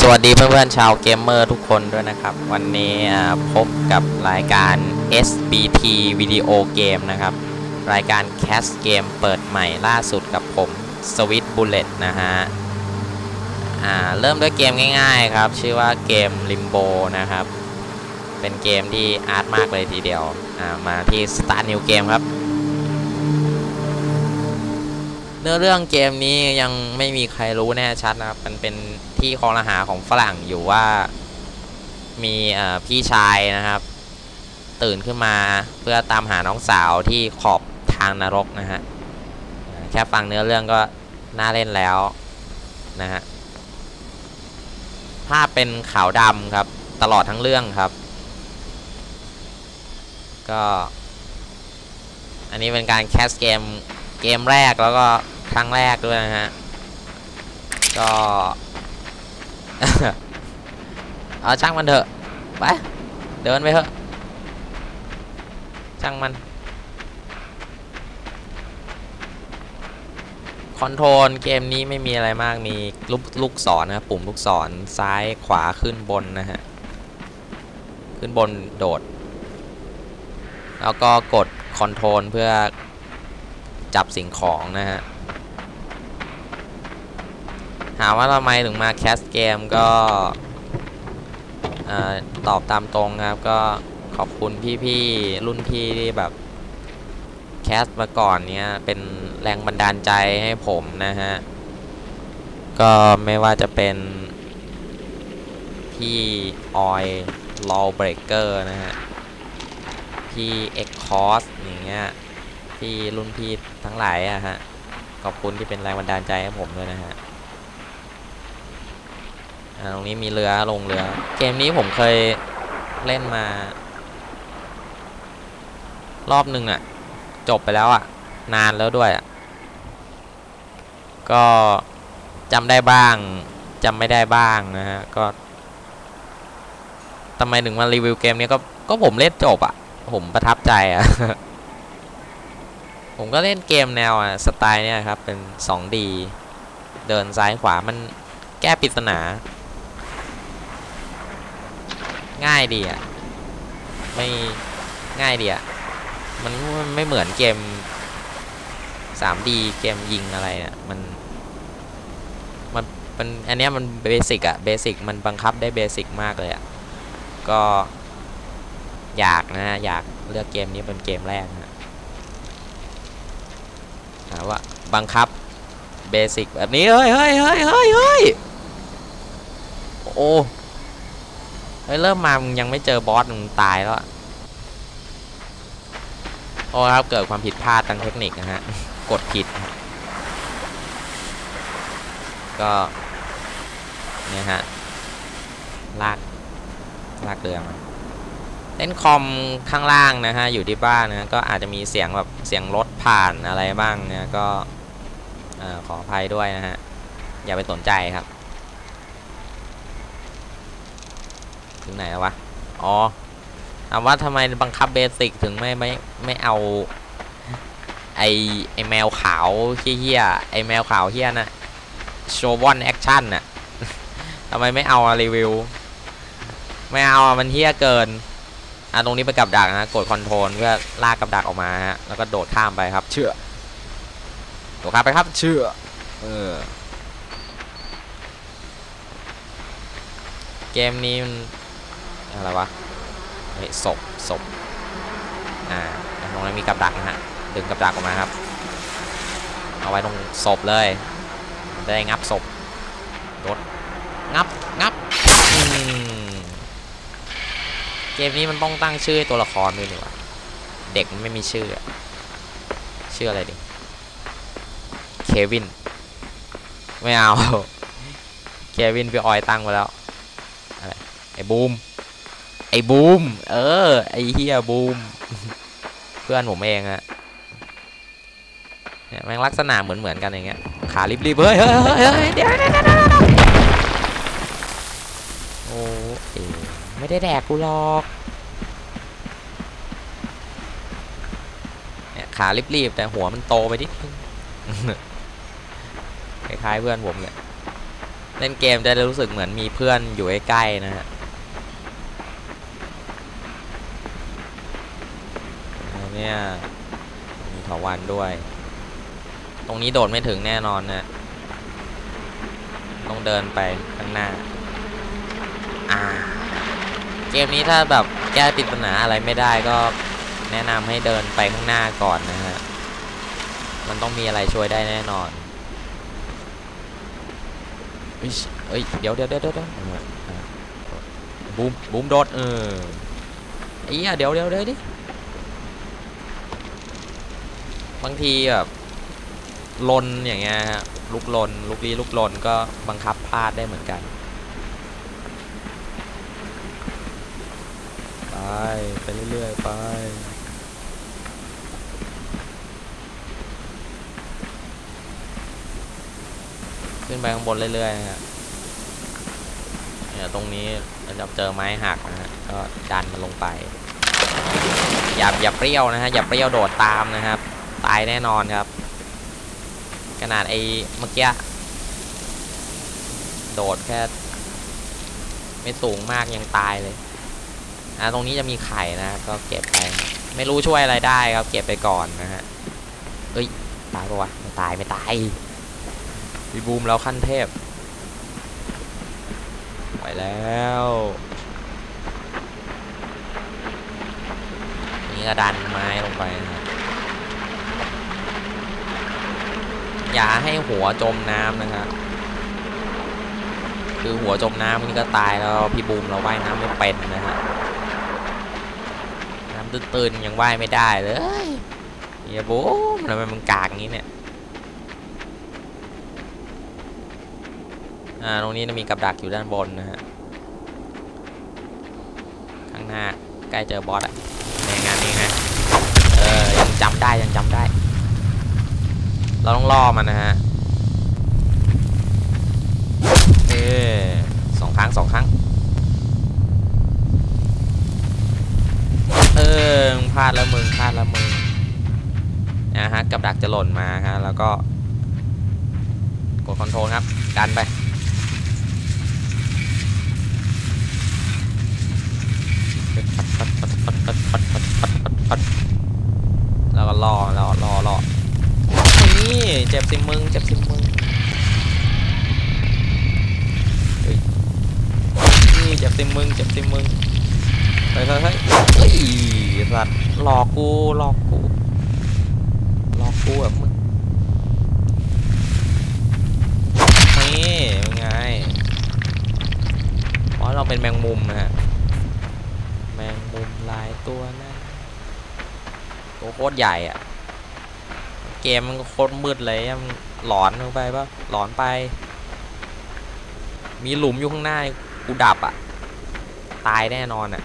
สวัสดีเพื่อนๆชาวเกมเมอร์ทุกคนด้วยนะครับ วันนี้พบกับรายการ SBT วิดีโอเกมนะครับ รายการแคสเกมเปิดใหม่ล่าสุดกับผม Sweet Bullet นะฮะเริ่มด้วยเกมง่ายๆครับ ชื่อว่าเกม Limbo นะครับ เป็นเกมที่อาร์ตมากเลยทีเดียวามาที่ Start New Game ครับเนื้อเรื่องเกมนี้ยังไม่มีใครรู้แน่ชัดนะครับ มันเป็น ที่คอรหาของฝรั่งอยู่ว่า มีพี่ชายนะครับ ตื่นขึ้นมาเพื่อตามหาน้องสาวที่ขอบทางนรกนะฮะแค่ฟังเนื้อเรื่องก็น่าเล่นแล้วนะฮะภาพเป็นขาวดำครับ ตลอดทั้งเรื่องครับ ก็ อันนี้เป็นการแคสเกมเกมแรกแล้วก็ครั้งแรกด้วยนะฮะ ก็ เอาช่างมันเถอะไปเดินไปเถอะช่างมันคอนโทรลเกมนี้ไม่มีอะไรมากมีลูกลูกศรนะครับปุ่มลูกศรซ้ายขวาขึ้นบนนะฮะขึ้นบนโดด แล้วก็กดคอนโทรลเพื่อจับสิ่งของนะฮะ ถามว่าทำไมถึงมาแคสเกมก็ตอบตามตรงครับก็ขอบคุณพี่ๆรุ่นพี่ที่แบบแคสมาก่อนเนี้ยเป็นแรงบันดาลใจให้ผมนะฮะ ก็ไม่ว่าจะเป็นพี่ออยลอเบรเกอร์นะฮะ พี่เอ็กคอสอย่างเงี้ยพี่รุ่นพี่ทั้งหลายอะฮะ ขอบคุณที่เป็นแรงบันดาลใจให้ผมด้วยนะฮะ ตรงนี้มีเรือลงเรือ เกมนี้ผมเคยเล่นมา รอบหนึ่งอะจบไปแล้วอะนานแล้วด้วยอะก็จำได้บ้างจำไม่ได้บ้างนะฮะก็ทำไมถึงมารีวิวเกมนี้ก็ก็ผมเล่นจบอะผมประทับใจอะผมก็เล่นเกมแนวอะสไตล์เนี่ยครับเป็น 2D เดินซ้ายขวามันแก้ปริศนา ง่ายดีอะไม่ง่ายดีอะมันไม่เหมือนเกม 3D เกมยิงอะไรเนี่ยมันมันมันอันเนี้ยมันเบสิกอะเบสิกมันบังคับได้เบสิกมากเลยอะก็อยากนะ อยากเลือกเกมนี้เป็นเกมแรกนะถามว่าบังคับเบสิกแบบนี้เฮ้ยเฮ้ยเฮ้ยเฮ้ยเฮ้ยโอ้ ฮ้ยเริ่มมามึงยังไม่เจอบอสมึงตายแล้วอะโอ้ครับเกิดความผิดพลาดทางเทคนิคนะฮะกดผิด ก็เนี่ยฮะลากลากเรือมาเล่นคอมข้างล่างนะฮะอยู่ที่บ้านนะก็อาจจะมีเสียงแบบเสียงรถผ่านอะไรบ้างเนี่ยก็ขออภัยด้วยนะฮะอย่าไปสนใจครับ ถึงไหนแล้ววะ อ๋อถามว่าทำไมบังคับเบสิกถึงไม่ไม่ไม่เอา ไอไอแมวขาวเฮี้ยไอแมวขาวเฮี้ยน่ะโชวอนแอคชั่นน่ะทำไมไม่เอารีวิว ไม่เอามันเฮี้ยเกินอะตรงนี้ไปกับดักนะกดคอนโทรลเพื่อลากกับดักออกมาฮะแล้วก็โดดข้ามไปครับ เชื่อโดดข้ามไปครับ เชื่อเออเกมนี้มัน อะไรวะเฮ้ยศพศพอ่าตรงนั้นมีกับดักนะฮะดึงกับดักออกมาครับ เอาไว้ตรงศพเลยได้งับศพรถงับงับเกมนี้มันต้องตั้งชื่อให้ตัวละครด้วยนี่ว่าเด็กมันไม่มีชื่อชื่ออะไรดิเควินไม่เอาเควินพี่ออยตั้งมาแล้วอะไรไอ้บูม ไอ้บูม เออ ไอ้เฮียบูม เพื่อนผมเองอะเนี่ยแม่งลักษณะเหมือนเหมือนกันอย่างเงี้ย ขารีบๆเฮ้ยเฮ้ยเฮ้ยเฮ้ยเดี๋ยวเดี๋ยวเดี๋ยวโอ้เอ๋ไม่ได้แดกกูหรอก เนี่ยขารีบๆแต่หัวมันโตไปนิดนึงคล้ายๆเพื่อนผมเนี่ยเล่นเกมจะได้รู้สึกเหมือนมีเพื่อนอยู่ใกล้ๆนะฮะแล้ว เนี่ยมีเถาวันด้วย ตรงนี้โดดไม่ถึงแน่นอนนะ ต้องเดินไปข้างหน้า อ่า เกมนี้ถ้าแบบแก้ปริศนาอะไรไม่ได้ก็แนะนำให้เดินไปข้างหน้าก่อนนะฮะ มันต้องมีอะไรช่วยได้แน่นอนเอ้ยเอ้ยเดี๋ยวเดี๋ยวเดี๋ยวเดี๋ยวบูมบูมโดดเออไอ้เหี้ยเดี๋ยวเดี๋ยวเดี๋ยวดิ บางทีแบบลนอย่างเงี้ยฮะลุกลนลุกลี้ลุกลนก็บังคับพลาดได้เหมือนกันไปไปเรื่อยๆไปขึ้นไปข้างบนเรื่อยๆนะฮะเนี่ยตรงนี้เราจะเจอไม้หักนะฮะก็ดันมันลงไปอย่าอย่าเปรี้ยวนะฮะอย่าเปรี้ยวโดดตามนะครับ ตายแน่นอนครับ ขนาดไอ้เมื่อกี้โดดแค่ ไม่สูงมากยังตายเลยอ่าตรงนี้จะมีไข่นะก็เก็บไป ไม่รู้ช่วยอะไรได้ครับ เก็บไปก่อนนะฮะเอ้ยตายปะวะไม่ตายไม่ตายวีบูมแล้วขั้นเทพไปแล้วนี่ก็ดันไม้ลงไปนะฮะ อย่าให้หัวจมน้ำนะครับคือหัวจมน้ำมันก็ตายแล้วพี่บูมเราว่ายน้ำไม่เป็นนะฮะน้ำตื้นๆยังว่ายไม่ได้เลยเฮียบูมทำไมมันกากอย่างนี้เนี่ยอ่าตรงนี้จะมีกับดักอยู่ด้านบนนะฮะข้างหน้าใกล้เจอบอสอะในงานนี้ไงเออยังจำได้ยังจำได้ เราต้องล่อมันนะฮะเออสองครั้งสองครั้ง เออพลาดแล้วมึงพลาดแล้วมึงนะฮะกับดักจะหล่นมาฮะแล้วก็กดคอนโทรลครับ ดันไป แล้วก็รอรอรอรอนี่ เจ็บสิมึง เจ็บสิมึง นี่เจ็บสิมึง เจ็บสิมึงเฮ้ยเฮ้ยเฮ้ยสัตว์หลอกกู หลอกกู หลอกกูแบบมึง นี่เป็นไงเพราะเราเป็นแมงมุมนะฮะ แมงมุมลายตัวนั้นตัวโคตรใหญ่อะ เกมมันโคตรมืดเลยมันหลอนไปปะหลอนไป มีหลุมอยู่ข้างหน้ากูดับอะตายแน่นอนอะ